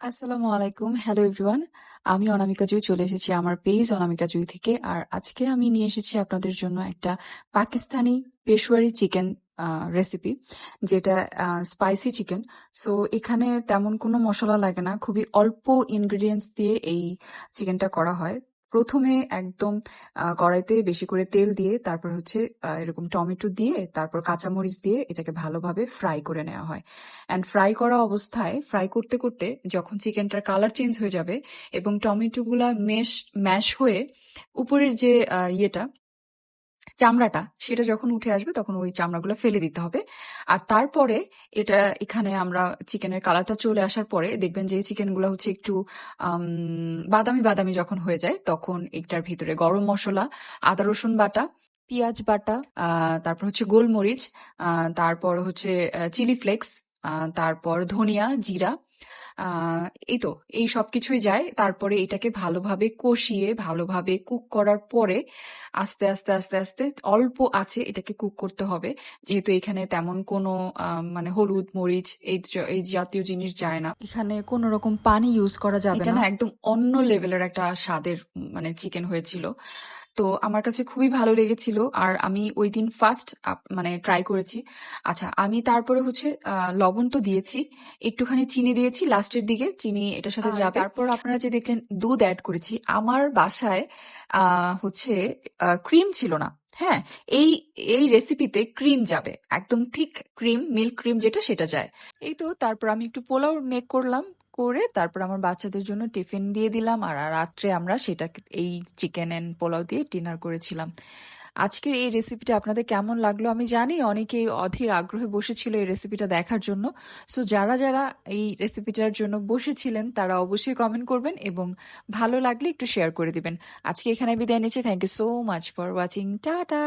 আসসালামু আলাইকুম। Hello everyone আমি অনামিকা জুই, চলে এসেছি আমার পেজ অনামিকা জুই থেকে। আর আজকে আমি নিয়ে এসেছি আপনাদের জন্য একটা পাকিস্তানি পেশোয়ারি চিকেন রেসিপি যেটা স্পাইসি চিকেন সো এখানে তেমন কোনো মশলা লাগে না। খুবই অল্প ইনগ্রিডিয়েন্টস দিয়ে এই চিকেনটা করা হয়। প্রথমে একদম কড়াইতে বেশি করে তেল দিয়ে, তারপর হচ্ছে এরকম টমেটো দিয়ে, তারপর কাঁচামরিচ দিয়ে এটাকে ভালোভাবে ফ্রাই করে নেওয়া হয়। অ্যান্ড ফ্রাই করা অবস্থায়, ফ্রাই করতে করতে যখন চিকেনটার কালার চেঞ্জ হয়ে যাবে এবং টমেটোগুলা মেশ, ম্যাশ হয়ে, উপরের যে ইয়েটা চামড়াটা, সেটা যখন উঠে আসবে তখন ওই চামড়াগুলো ফেলে দিতে হবে। আর তারপরে এটা এখানে আমরা চিকেনের কালারটা চলে আসার পরে দেখবেন যে চিকেনগুলো হচ্ছে একটু বাদামি বাদামি যখন হয়ে যায় তখন এটার ভিতরে গরম মশলা, আদা রসুন বাটা, পেঁয়াজ বাটা তারপর হচ্ছে গোলমরিচ তারপর হচ্ছে চিলি ফ্লেক্স তারপর ধনিয়া, জিরা এই তো এই সব কিছুই যায়। তারপরে এটাকে ভালোভাবে কষিয়ে ভালোভাবে কুক করার পরে আস্তে আস্তে আস্তে আস্তে অল্প আছে এটাকে কুক করতে হবে। যেহেতু এখানে তেমন কোনো আহ, মানে হলুদ মরিচ এই এই জাতীয় জিনিস যায় না। এখানে কোনো রকম পানি ইউজ করা যাবে না। একদম অন্য লেভেলের একটা স্বাদের মানে চিকেন হয়েছিল। তো আমার কাছে খুবই ভালো লেগেছিল আর আমি ওই দিন ফার্স্ট মানে ট্রাই করেছি। আচ্ছা আমি তারপরে হচ্ছে লবণ তো দিয়েছি একটুখানি চিনি দিয়েছি লাস্টের দিকে চিনি এটার সাথে যাবে। তারপর আপনারা যে দেখলেন দুধ অ্যাড করেছি আমার বাসায় আহ, হচ্ছে ক্রিম ছিল না হ্যাঁ? এই এই রেসিপিতে ক্রিম যাবে একদম থিক ক্রিম মিল্ক ক্রিম যেটা সেটা যায়। এই তো তারপর আমি একটু পোলাও মেক করলাম করে তারপর আমার বাচ্চাদের জন্য টিফিন দিয়ে দিলাম আর রাত্রে আমরা সেটা এই চিকেন অ্যান্ড পোলাও দিয়ে ডিনার করেছিলাম। আজকের এই রেসিপিটা আপনাদের কেমন লাগল আমি জানি, অনেকেই অধীর আগ্রহে বসেছিল এই রেসিপিটা দেখার জন্য। সো যারা যারা এই রেসিপিটার জন্য বসেছিলেন, তারা অবশ্যই কমেন্ট করবেন এবং ভালো লাগলে একটু শেয়ার করে দিবেন। আজকে এখানে বিদায় নিচ্ছি। Thank you so much for watching tata